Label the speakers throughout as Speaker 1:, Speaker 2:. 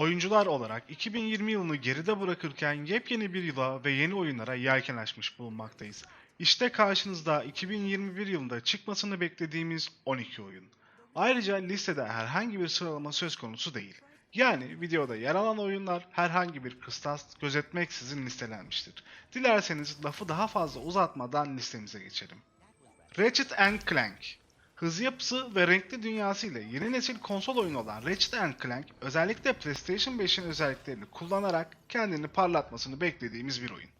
Speaker 1: Oyuncular olarak 2020 yılını geride bırakırken yepyeni bir yıla ve yeni oyunlara yelken açmış bulunmaktayız. İşte karşınızda 2021 yılında çıkmasını beklediğimiz 12 oyun. Ayrıca listede herhangi bir sıralama söz konusu değil. Yani videoda yer alan oyunlar herhangi bir kıstas gözetmeksizin listelenmiştir. Dilerseniz lafı daha fazla uzatmadan listemize geçelim. Ratchet Clank Hız yapısı ve renkli dünyası ile yeni nesil konsol oyunu olan Ratchet Clank özellikle PlayStation 5'in özelliklerini kullanarak kendini parlatmasını beklediğimiz bir oyun.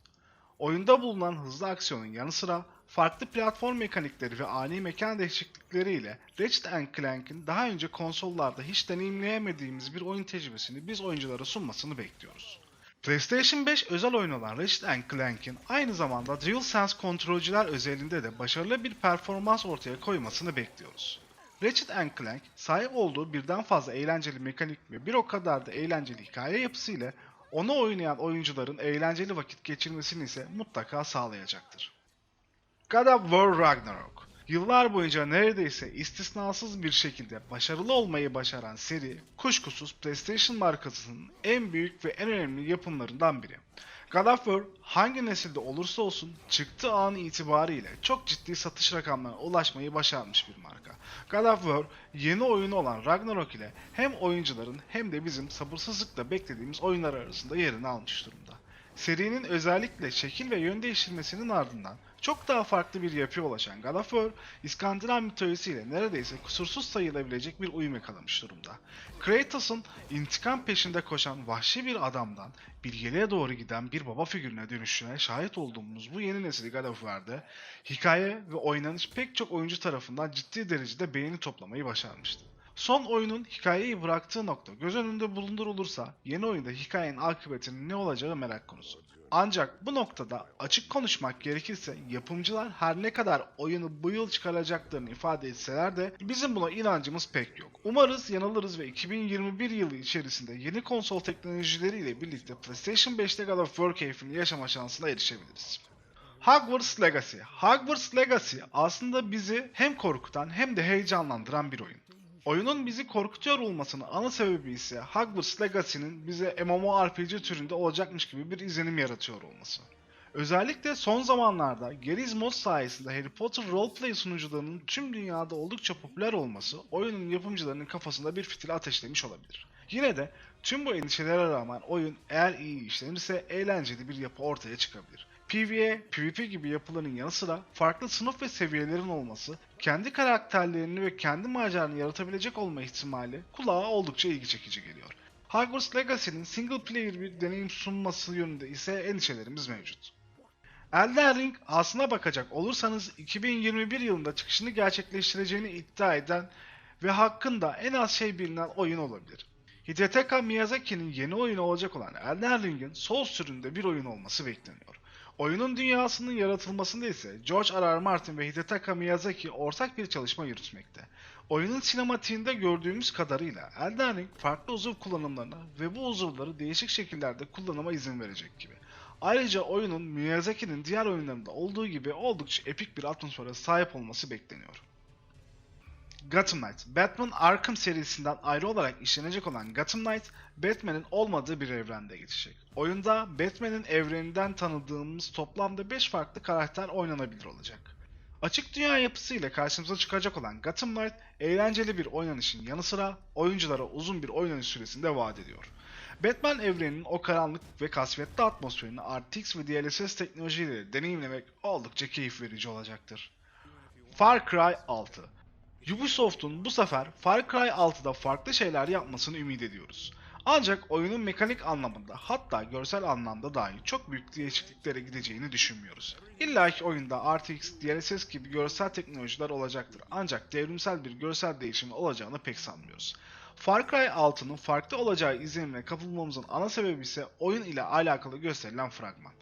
Speaker 1: Oyunda bulunan hızlı aksiyonun yanı sıra farklı platform mekanikleri ve ani mekan değişiklikleri ile Ratchet Clank'in daha önce konsollarda hiç deneyimleyemediğimiz bir oyun tecrübesini biz oyunculara sunmasını bekliyoruz. PlayStation 5 özel oyun olan Ratchet Clank'in aynı zamanda DualSense kontrolcüler özelinde de başarılı bir performans ortaya koymasını bekliyoruz. Ratchet Clank sahip olduğu birden fazla eğlenceli mekanik ve bir o kadar da eğlenceli hikaye yapısı ile onu oynayan oyuncuların eğlenceli vakit geçirmesini ise mutlaka sağlayacaktır. God of War Ragnarok Yıllar boyunca neredeyse istisnasız bir şekilde başarılı olmayı başaran seri, kuşkusuz PlayStation markasının en büyük ve en önemli yapımlarından biri. God of War hangi nesilde olursa olsun çıktığı an itibariyle çok ciddi satış rakamlarına ulaşmayı başarmış bir marka. God of War yeni oyunu olan Ragnarok ile hem oyuncuların hem de bizim sabırsızlıkla beklediğimiz oyunlar arasında yerini almış durumda. Serinin özellikle şekil ve yön değiştirmesinin ardından çok daha farklı bir yapıya ulaşan War, İskandinav mitolojisiyle neredeyse kusursuz sayılabilecek bir uyum yakalamış durumda. Kratos'un intikam peşinde koşan vahşi bir adamdan bilgeliğe doğru giden bir baba figürüne dönüşüne şahit olduğumuz bu yeni nesil God of War'da hikaye ve oynanış pek çok oyuncu tarafından ciddi derecede beğeni toplamayı başarmıştı. Son oyunun hikayeyi bıraktığı nokta göz önünde bulundurulursa yeni oyunda hikayenin akıbetinin ne olacağı merak konusu. Ancak bu noktada açık konuşmak gerekirse yapımcılar her ne kadar oyunu bu yıl çıkaracaklarını ifade etseler de bizim buna inancımız pek yok. Umarız yanılırız ve 2021 yılı içerisinde yeni konsol teknolojileriyle birlikte PlayStation 5'te God of War keyfini yaşama şansına erişebiliriz. Hogwarts Legacy. Hogwarts Legacy aslında bizi hem korkutan hem de heyecanlandıran bir oyun. Oyunun bizi korkutuyor olmasının ana sebebi ise Hogwarts Legacy'nin bize MMORPG türünde olacakmış gibi bir izlenim yaratıyor olması. Özellikle son zamanlarda Geriz sayesinde Harry Potter roleplay sunucularının tüm dünyada oldukça popüler olması oyunun yapımcılarının kafasında bir fitil ateşlemiş olabilir. Yine de tüm bu endişelere rağmen oyun eğer iyi işlenirse eğlenceli bir yapı ortaya çıkabilir. PvE, PvP gibi yapıların yanı sıra farklı sınıf ve seviyelerin olması, kendi karakterlerini ve kendi maceranı yaratabilecek olma ihtimali kulağa oldukça ilgi çekici geliyor. Hogwarts Legacy'nin single player bir deneyim sunması yönünde ise endişelerimiz mevcut. Elden Ring aslına bakacak olursanız 2021 yılında çıkışını gerçekleştireceğini iddia eden ve hakkında en az şey bilinen oyun olabilir. Hidetaka Miyazaki'nin yeni oyunu olacak olan Elden Ring'in Souls türünde bir oyun olması bekleniyor. Oyunun dünyasının yaratılmasında ise George R. R. Martin ve Hidetaka Miyazaki ortak bir çalışma yürütmekte. Oyunun sinematiğinde gördüğümüz kadarıyla Elden Ring farklı uzuv kullanımlarına ve bu uzuvları değişik şekillerde kullanıma izin verecek gibi. Ayrıca oyunun Miyazaki'nin diğer oyunlarında olduğu gibi oldukça epik bir atmosfere sahip olması bekleniyor. Gotham Knight, Batman Arkham serisinden ayrı olarak işlenecek olan Gotham Knight, Batman'in olmadığı bir evrende geçecek. Oyunda Batman'in evreninden tanıdığımız toplamda 5 farklı karakter oynanabilir olacak. Açık dünya yapısıyla karşımıza çıkacak olan Gotham Knight, eğlenceli bir oynanışın yanı sıra oyunculara uzun bir oynanış süresinde vaat ediyor. Batman evreninin o karanlık ve kasvetli atmosferini RTX ve DLSS teknolojileriyle deneyimlemek oldukça keyif verici olacaktır. Far Cry 6 Ubisoft'un bu sefer Far Cry 6'da farklı şeyler yapmasını ümit ediyoruz. Ancak oyunun mekanik anlamında hatta görsel anlamda dahi çok büyük değişikliklere gideceğini düşünmüyoruz. İlla ki oyunda RTX, DLSS gibi görsel teknolojiler olacaktır ancak devrimsel bir görsel değişimi olacağını pek sanmıyoruz. Far Cry 6'nın farklı olacağı izlenimine kapılmamızın ana sebebi ise oyun ile alakalı gösterilen fragman.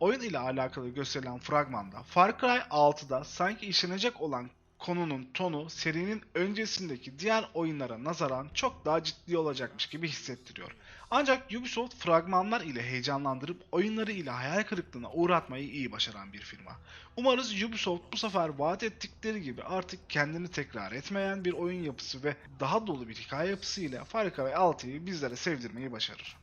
Speaker 1: Oyun ile alakalı gösterilen fragmanda Far Cry 6'da sanki işlenecek olan konunun tonu serinin öncesindeki diğer oyunlara nazaran çok daha ciddi olacakmış gibi hissettiriyor. Ancak Ubisoft fragmanlar ile heyecanlandırıp oyunları ile hayal kırıklığına uğratmayı iyi başaran bir firma. Umarız Ubisoft bu sefer vaat ettikleri gibi artık kendini tekrar etmeyen bir oyun yapısı ve daha dolu bir hikaye yapısı ile Far Cry 6'yı bizlere sevdirmeyi başarır.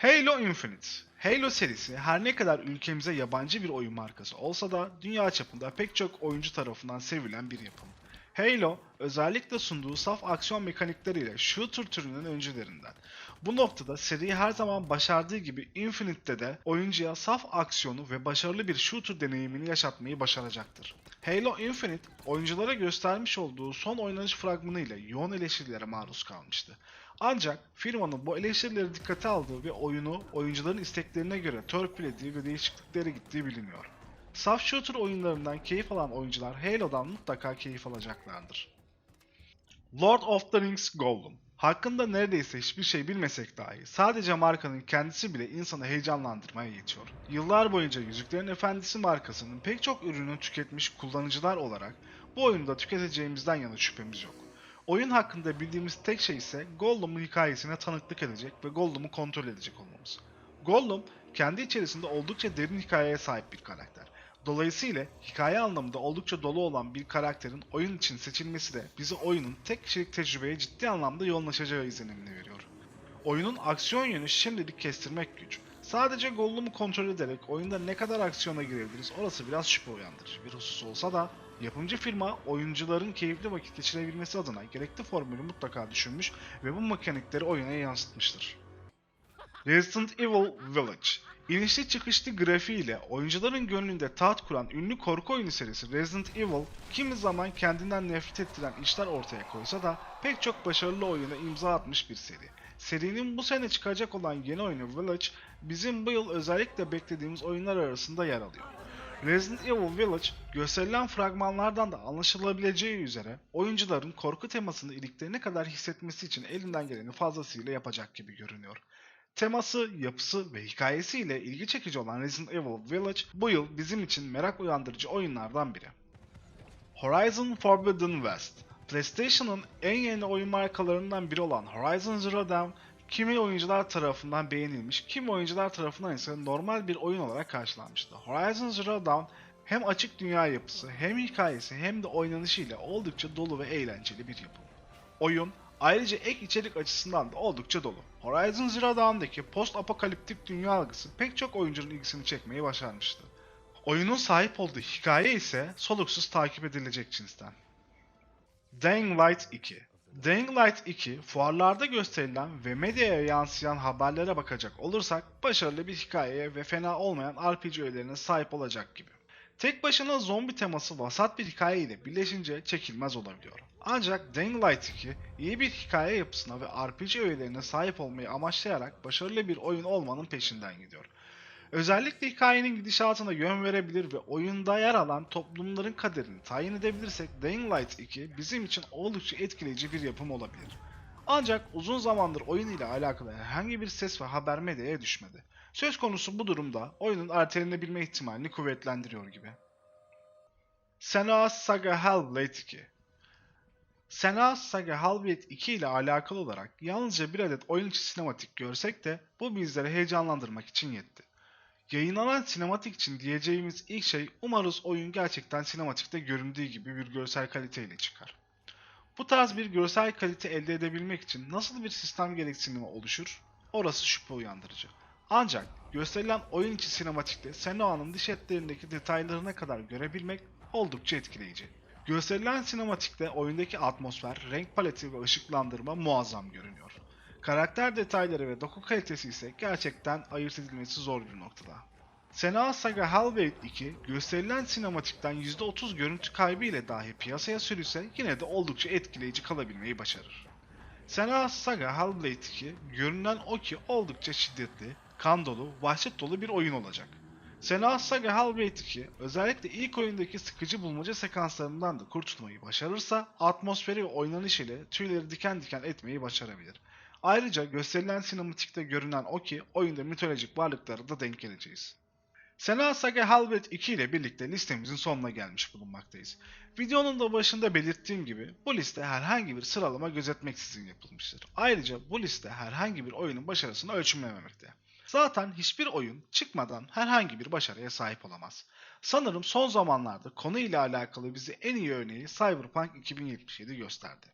Speaker 1: Halo Infinite Halo serisi her ne kadar ülkemize yabancı bir oyun markası olsa da dünya çapında pek çok oyuncu tarafından sevilen bir yapım. Halo özellikle sunduğu saf aksiyon mekanikleriyle shooter türünün öncülerinden. Bu noktada seri her zaman başardığı gibi Infinite'de de oyuncuya saf aksiyonu ve başarılı bir shooter deneyimini yaşatmayı başaracaktır. Halo Infinite, oyunculara göstermiş olduğu son oynanış fragmanı ile yoğun eleştirilere maruz kalmıştı. Ancak firmanın bu eleştirileri dikkate aldığı ve oyunu oyuncuların isteklerine göre törpülediği ve değişikliklere gittiği biliniyor. Saf shooter oyunlarından keyif alan oyuncular Halo'dan mutlaka keyif alacaklardır. Lord of the Rings Gollum Hakkında neredeyse hiçbir şey bilmesek dahi sadece markanın kendisi bile insanı heyecanlandırmaya yetiyor. Yıllar boyunca Yüzüklerin Efendisi markasının pek çok ürünü tüketmiş kullanıcılar olarak bu oyunu da tüketeceğimizden yana şüphemiz yok. Oyun hakkında bildiğimiz tek şey ise Gollum'un hikayesine tanıklık edecek ve Gollum'u kontrol edecek olmamız. Gollum, kendi içerisinde oldukça derin hikayeye sahip bir karakter. Dolayısıyla hikaye anlamında oldukça dolu olan bir karakterin oyun için seçilmesi de bize oyunun tek kişilik tecrübeye ciddi anlamda yoğunlaşacağı izlenimini veriyor. Oyunun aksiyon yönü şimdilik kestirmek güç. Sadece Gollum'u kontrol ederek oyunda ne kadar aksiyona girebiliriz orası biraz şüphe uyandırıcı bir husus olsa da yapımcı firma oyuncuların keyifli vakit geçirebilmesi adına gerekli formülü mutlaka düşünmüş ve bu mekanikleri oyuna yansıtmıştır. Resident Evil Village İnişli çıkışlı grafiğiyle oyuncuların gönlünde taht kuran ünlü korku oyunu serisi Resident Evil kimi zaman kendinden nefret ettiren işler ortaya koysa da pek çok başarılı oyuna imza atmış bir seri. Serinin bu sene çıkacak olan yeni oyunu Village bizim bu yıl özellikle beklediğimiz oyunlar arasında yer alıyor. Resident Evil Village gösterilen fragmanlardan da anlaşılabileceği üzere oyuncuların korku temasını iliklerine kadar hissetmesi için elinden geleni fazlasıyla yapacak gibi görünüyor. Teması, yapısı ve hikayesiyle ilgi çekici olan Resident Evil Village bu yıl bizim için merak uyandırıcı oyunlardan biri. Horizon Forbidden West PlayStation'ın en yeni oyun markalarından biri olan Horizon Zero Dawn kimi oyuncular tarafından beğenilmiş, kimi oyuncular tarafından ise normal bir oyun olarak karşılanmıştı. Horizon Zero Dawn hem açık dünya yapısı, hem hikayesi hem de oynanışıyla oldukça dolu ve eğlenceli bir yapım. Oyun ayrıca ek içerik açısından da oldukça dolu. Horizon Zero Dawn'daki post apokaliptik dünya algısı pek çok oyuncunun ilgisini çekmeyi başarmıştı. Oyunun sahip olduğu hikaye ise soluksuz takip edilecek cinsten. Dying Light 2 Dying Light 2, fuarlarda gösterilen ve medyaya yansıyan haberlere bakacak olursak başarılı bir hikayeye ve fena olmayan RPG öğelerine sahip olacak gibi. Tek başına zombi teması vasat bir hikaye ile birleşince çekilmez olabiliyor. Ancak Dying Light 2 iyi bir hikaye yapısına ve RPG öğelerine sahip olmayı amaçlayarak başarılı bir oyun olmanın peşinden gidiyor. Özellikle hikayenin gidişatına yön verebilir ve oyunda yer alan toplumların kaderini tayin edebilirsek Dying Light 2 bizim için oldukça etkileyici bir yapım olabilir. Ancak uzun zamandır oyun ile alakalı herhangi bir ses ve haber medyaya düşmedi. Söz konusu bu durumda oyunun ertelenebilme ihtimalini kuvvetlendiriyor gibi. Senua Saga Hellblade 2 Senua Saga Hellblade 2 ile alakalı olarak yalnızca bir adet oyun içi sinematik görsek de bu bizleri heyecanlandırmak için yetti. Yayınlanan sinematik için diyeceğimiz ilk şey umarız oyun gerçekten sinematikte göründüğü gibi bir görsel kaliteyle çıkar. Bu tarz bir görsel kalite elde edebilmek için nasıl bir sistem gereksinimi oluşur? Orası şüphe uyandırıcı. Ancak gösterilen oyun içi sinematikte Senua'nın dış etlerindeki detaylarına kadar görebilmek oldukça etkileyici. Gösterilen sinematikte oyundaki atmosfer, renk paleti ve ışıklandırma muazzam görünüyor. Karakter detayları ve doku kalitesi ise gerçekten ayırt edilmesi zor bir noktada. Senua Saga Hellblade 2 gösterilen sinematikten %30 görüntü kaybı ile dahi piyasaya sürülse yine de oldukça etkileyici kalabilmeyi başarır. Senua Saga Hellblade 2 görünen o ki oldukça şiddetli, kan dolu, vahşet dolu bir oyun olacak. Senua Saga Hellblade 2 özellikle ilk oyundaki sıkıcı bulmaca sekanslarından da kurtulmayı başarırsa atmosferi ve oynanış ile tüyleri diken diken etmeyi başarabilir. Ayrıca gösterilen sinematikte görünen o ki oyunda mitolojik varlıklara da denk geleceğiz. Sena Saga Halbert 2 ile birlikte listemizin sonuna gelmiş bulunmaktayız. Videonun da başında belirttiğim gibi bu liste herhangi bir sıralama gözetmeksizin yapılmıştır. Ayrıca bu liste herhangi bir oyunun başarısını ölçümlememekte. Zaten hiçbir oyun çıkmadan herhangi bir başarıya sahip olamaz. Sanırım son zamanlarda konu ile alakalı bizi en iyi örneği Cyberpunk 2077 gösterdi.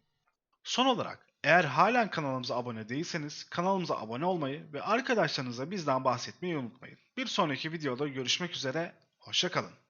Speaker 1: Son olarak eğer halen kanalımıza abone değilseniz kanalımıza abone olmayı ve arkadaşlarınıza bizden bahsetmeyi unutmayın. Bir sonraki videoda görüşmek üzere, hoşçakalın.